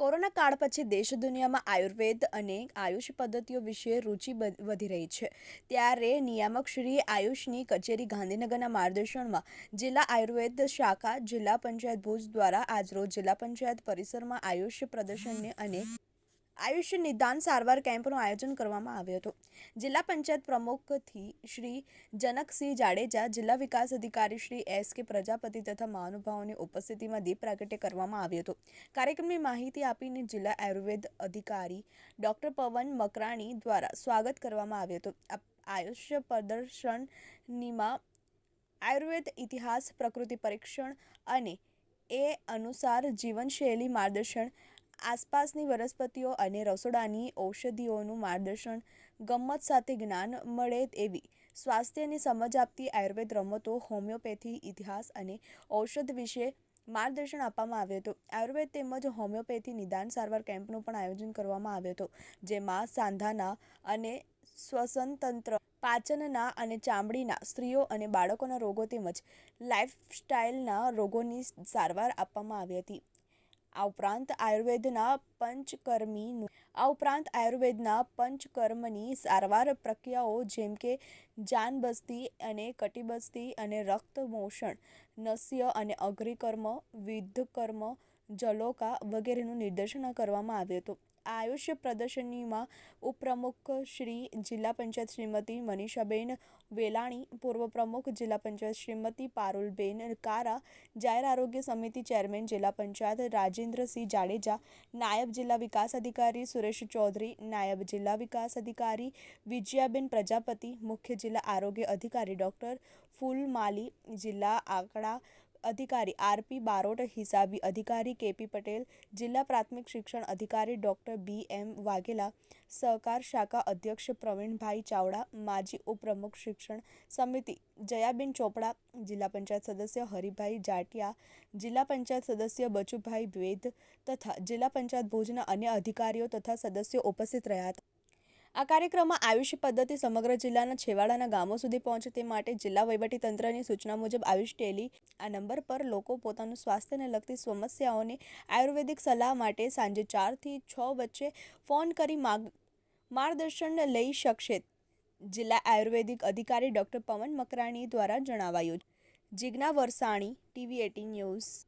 Corona કાળ પછી દેશ દુનિયામાં આયુર્વેદ અને આયુષ પદ્ધતિઓ વિશે રુચિ વધી રહી છે. ત્યારે નિયામક શ્રી આયુષની કચેરી ગાંધીનગરના માર્ગદર્શનમાં જિલ્લા આયુર્વેદ શાખા જિલ્લા પંચાયત ભુજ દ્વારા આજરોજ જિલ્લા પંચાયત પરિસરમાં આયુષ પ્રદર્શનને અને આયુષ નિદાન સારવાર કેમ્પનું આયોજન કરવામાં આવ્યું હતું. જિલ્લા પંચાયત પ્રમુખથી શ્રી જનકસિંહ જાડેજા, જિલ્લા વિકાસ અધિકારી શ્રી એસ કે પ્રજાપતિ તથા મહાનુભાવોની ઉપસ્થિતિમાં દીપ પ્રાગટ્ય કરવામાં આવ્યું હતું. કાર્યક્રમની માહિતી આપીને જિલ્લા આયુર્વેદ અધિકારી ડોક્ટર પવન મકરાણી દ્વારા સ્વાગત કરવામાં આવ્યું હતું. આયુષ્ય પ્રદર્શનનીમાં આયુર્વેદ ઇતિહાસ, પ્રકૃતિ પરીક્ષણ અને એ અનુસાર જીવનશૈલી માર્ગદર્શન આસપાસની વનસ્પતિઓ અને રસોડાની ઔષધિઓનું માર્ગદર્શન ગમ્મત સાથે જ્ઞાન મળે એવી સ્વાસ્થ્યની સમજ આપતી આયુર્વેદ રમતો, હોમિયોપેથી ઇતિહાસ અને ઔષધ વિશે માર્ગદર્શન આપવામાં આવ્યું હતું. આયુર્વેદ તેમજ હોમિયોપેથી નિદાન સારવાર કેમ્પનું પણ આયોજન કરવામાં આવ્યું હતું, જેમાં સાંધાના અને શ્વસનતંત્ર, પાચનના અને ચામડીના સ્ત્રીઓ અને બાળકોના રોગો તેમજ લાઇફસ્ટાઇલના રોગોની સારવાર આપવામાં આવી હતી. આ ઉપરાંત આયુર્વેદના પંચકર્મીનું, આ ઉપરાંત આયુર્વેદના પંચકર્મની સારવાર પ્રક્રિયાઓ જેમ કે જાનબસ્તી અને કટિબસ્તી અને રક્તમોષણ, નસ્ય અને અગ્રિકર્મ વિદ્ધકર્મ જલોકા વગેરેનું નિર્દેશન કરવામાં આવ્યું હતું. આ આયુષ પ્રદર્શનીમાં ઉપપ્રમુખ શ્રી જિલ્લા પંચાયત શ્રીમતી મનીષાબેન વેલાણી, પૂર્વ પ્રમુખ જિલ્લા પંચાયત શ્રીમતી પારુલબેન કારા, જાહેર આરોગ્ય સમિતિ ચેરમેન જિલ્લા પંચાયત રાજેન્દ્રસિંહ જાડેજા, નાયબ જિલ્લા વિકાસ અધિકારી સુરેશ ચૌધરી, નાયબ જિલ્લા વિકાસ અધિકારી વિજયાબેન પ્રજાપતિ, મુખ્ય જિલ્લા આરોગ્ય અધિકારી ડૉક્ટર ફૂલમાલી, જિલ્લા આંકડા અધિકારી આરપી બારોટ, હિસાબી અધિકારી કેપી પટેલ, જિલ્લા પ્રાથમિક શિક્ષણ અધિકારી ડોક્ટર બી એમ વાઘેલા, સહકાર શાખા અધ્યક્ષ પ્રવીણભાઈ ચાવડા, માજી ઉપપ્રમુખ શિક્ષણ સમિતિ જયાબેન ચોપડા, જિલ્લા પંચાયત સદસ્ય હરિભાઈ જાટિયા, જિલ્લા પંચાયત સદસ્ય બચુભાઈ વેદ તથા જિલ્લા પંચાયત ભુજના અન્ય અધિકારીઓ તથા સદસ્યો ઉપસ્થિત રહ્યા હતા. આ કાર્યક્રમમાં આયુષ પદ્ધતિ સમગ્ર જિલ્લાના છેવાડાના ગામો સુધી પહોંચે તે માટે જિલ્લા વહીવટીતંત્રની સૂચના મુજબ આયુષ ટેલી આ નંબર પર લોકો પોતાનું સ્વાસ્થ્યને લગતી સમસ્યાઓને આયુર્વેદિક સલાહ માટે સાંજે ચારથી છ વચ્ચે ફોન કરી માર્ગદર્શન લઈ શકશે. જિલ્લા આયુર્વેદિક અધિકારી ડૉક્ટર પવન મકરાણી દ્વારા જણાવાયું Jigna Varsani, TV eighteen news.